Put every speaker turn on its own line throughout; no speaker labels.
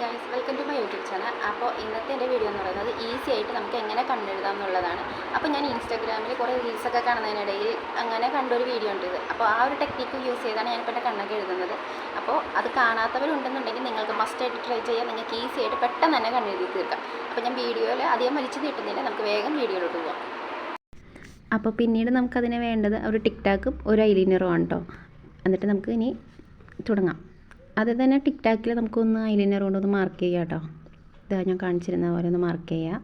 Guys welcome to my YouTube channel അപ്പോൾ ഇന്നത്തെ എന്റെ വീഡിയോ എന്ന് പറയുന്നത് ഈസി ആയിട്ട് നമുക്ക് എങ്ങനെ കണ്ടെഴുതാം എന്നുള്ളതാണ്. അപ്പോൾ ഞാൻ ഇൻസ്റ്റാഗ്രാമിൽ കുറേ റീൽസൊക്കെ കാണുന്നതിനിടയിൽ അങ്ങനെ കണ്ടൊരു വീഡിയോ ഉണ്ട് ഇത്. അപ്പോൾ ആ ഒരു ടെക്നിക്ക് യൂസ് ചെയ്താണ് ഞാൻ എന്റെ കണ്ണൊക്കെ എഴുതുന്നത്. അപ്പോൾ അത് കാണാത്തവരുണ്ടെന്നുണ്ടെങ്കിൽ നിങ്ങൾക്ക് മസ്റ്റായിട്ട് ട്രൈ ചെയ്യാൻ നിങ്ങൾക്ക് ഈസി ആയിട്ട് പെട്ടെന്ന് തന്നെ കണ്ണെഴുതി തീർക്കാം. അപ്പോൾ ഞാൻ വീഡിയോയിൽ അധികം വലിച്ചു നീട്ടുന്നില്ല. നമുക്ക് വേഗം വീഡിയോയിലോട്ട് പോകാം അപ്പോൾ പിന്നീട് നമുക്കതിന് വേണ്ടത് ഒരു ടിക്ടാക്കും ഒരു ഐലിനറും ആണ് കേട്ടോ എന്നിട്ട് നമുക്ക് ഇനി തുടങ്ങാം. അത് തന്നെ ടിക് ടാക്കിൽ നമുക്കൊന്ന് ഐലൈനർ കൊണ്ടൊന്ന് മാർക്ക് ചെയ്യാം കേട്ടോ. ഇതാ ഞാൻ കാണിച്ചിരുന്ന പോലെ ഒന്ന് മാർക്ക് ചെയ്യുക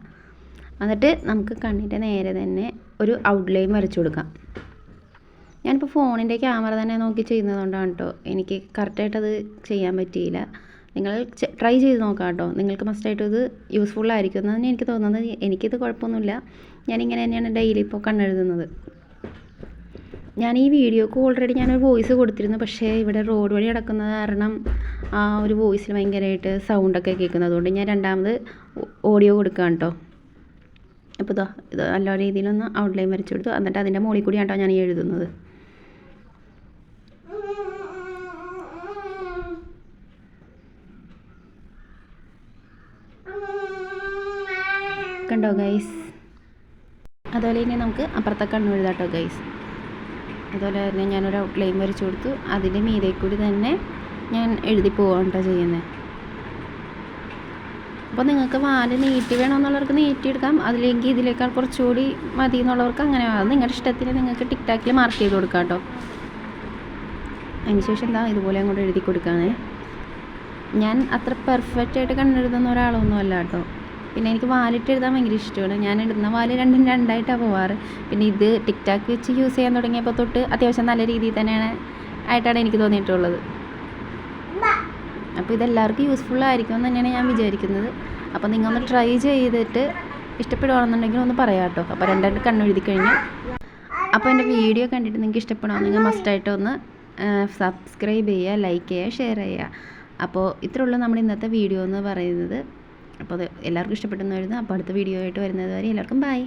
എന്നിട്ട് നമുക്ക് കണ്ണിന്റെ നേരെ തന്നെ ഒരു ഔട്ട്ലൈൻ വരച്ചു കൊടുക്കാം. ഞാനിപ്പോൾ ഫോണിന്റെ ക്യാമറ തന്നെ നോക്കി ചെയ്യുന്നതുകൊണ്ടാണ് കേട്ടോ. എനിക്ക് കറക്റ്റായിട്ടത് ചെയ്യാൻ പറ്റിയില്ല. നിങ്ങൾ ട്രൈ ചെയ്ത് നോക്കാം കേട്ടോ. നിങ്ങൾക്ക് മസ്റ്റായിട്ട് ഇത് യൂസ്ഫുള്ളായിരിക്കും എന്നാണ് എനിക്ക് തോന്നുന്നത്. എനിക്കിത് കുഴപ്പമൊന്നുമില്ല. ഞാനിങ്ങനെ തന്നെയാണ് ഡെയിലി ഇപ്പോൾ കണ്ണെഴുതുന്നത്. ഞാൻ ഈ വീഡിയോക്ക് ഓൾറെഡി ഞാനൊരു വോയിസ് കൊടുത്തിരുന്നു. പക്ഷേ ഇവിടെ റോഡ് വഴി നടക്കുന്നത് കാരണം ആ ഒരു വോയിസിൽ ഭയങ്കരമായിട്ട് സൗണ്ടൊക്കെ കേൾക്കുന്നത് അതുകൊണ്ട് ഞാൻ രണ്ടാമത് ഓഡിയോ കൊടുക്കാം കേട്ടോ അപ്പോൾ ഇതാ ഇത് നല്ല രീതിയിലൊന്ന് ഔട്ട്ലൈൻ വരച്ചു കൊടുത്തു. എന്നിട്ട് അതിന്റെ മുകളിൽ കൂടിയാണ് കേട്ടോ ഞാൻ എഴുതുന്നത്. കണ്ടോ ഗൈസ് അതുപോലെ ഇനി നമുക്ക് അപ്പുറത്തെ കണ്ണു എഴുതാട്ടോ ഗൈസ് അതുപോലെ തന്നെ ഞാനൊരു ഔട്ട്ലൈൻ വരച്ചു കൊടുത്തു അതിന്റെ മീതെ കൂടി തന്നെ ഞാൻ എഴുതി പോവാണ് കേട്ടോ ചെയ്യുന്നത് അപ്പോൾ നിങ്ങൾക്ക് വാൽ നീട്ടി വേണമെന്നുള്ളവർക്ക് നീട്ടിയെടുക്കാം. അതിലേക്ക് ഇതിലേക്കാൾ കുറച്ചുകൂടി മതി എന്നുള്ളവർക്ക് അങ്ങനെ അത് നിങ്ങളുടെ ഇഷ്ടത്തിന് നിങ്ങൾക്ക് ടിക് ടാക്കിൽ മാർക്ക് ചെയ്ത് കൊടുക്കാം കേട്ടോ അതിന് ശേഷം എന്താ ഇതുപോലെ അങ്ങോട്ട് എഴുതി കൊടുക്കുകയാണേ ഞാൻ അത്ര പെർഫെക്റ്റ് ആയിട്ട് കണ്ടെഴുതുന്ന ഒരാളൊന്നും അല്ല കേട്ടോ പിന്നെ എനിക്ക് വാലിട്ട് എഴുതാൻ ഭയങ്കര ഇഷ്ടമാണ്. ഞാൻ ഇടുന്ന വാൽ രണ്ടും രണ്ടായിട്ടാണ് പോവാറ്. പിന്നെ ഇത് ടിക് ടാക്ക് വെച്ച് യൂസ് ചെയ്യാൻ തുടങ്ങിയപ്പോൾ തൊട്ട് അത്യാവശ്യം നല്ല രീതിയിൽ തന്നെയാണ് ആയിട്ടാണ് എനിക്ക് തോന്നിയിട്ടുള്ളത്. അപ്പോൾ ഇതെല്ലാവർക്കും യൂസ്ഫുൾ ആയിരിക്കും എന്ന് തന്നെയാണ് ഞാൻ വിചാരിക്കുന്നത്. അപ്പോൾ നിങ്ങൾ ഒന്ന് ട്രൈ ചെയ്തിട്ട് ഇഷ്ടപ്പെടുകയാണെന്നുണ്ടെങ്കിൽ ഒന്ന് പറയാം കേട്ടോ. അപ്പോൾ രണ്ടായിട്ട് കണ്ണെഴുതി കഴിഞ്ഞു. അപ്പോൾ എന്റെ വീഡിയോ കണ്ടിട്ട് നിങ്ങൾക്ക് ഇഷ്ടപ്പെടുകയാണെങ്കിൽ മസ്റ്റായിട്ട് ഒന്ന് സബ്സ്ക്രൈബ് ചെയ്യുക ലൈക്ക് ചെയ്യുക ഷെയർ ചെയ്യുക. അപ്പോൾ ഇത്രയുള്ളൂ നമ്മുടെ ഇന്നത്തെ വീഡിയോ എന്ന് പറയുന്നത്. അപ്പോൾ അത് എല്ലാവർക്കും ഇഷ്ടപ്പെട്ടെന്ന് കരുതുന്നു. അപ്പോൾ അടുത്ത വീഡിയോ ആയിട്ട് വരുന്നത് വരെ എല്ലാവർക്കും ബൈ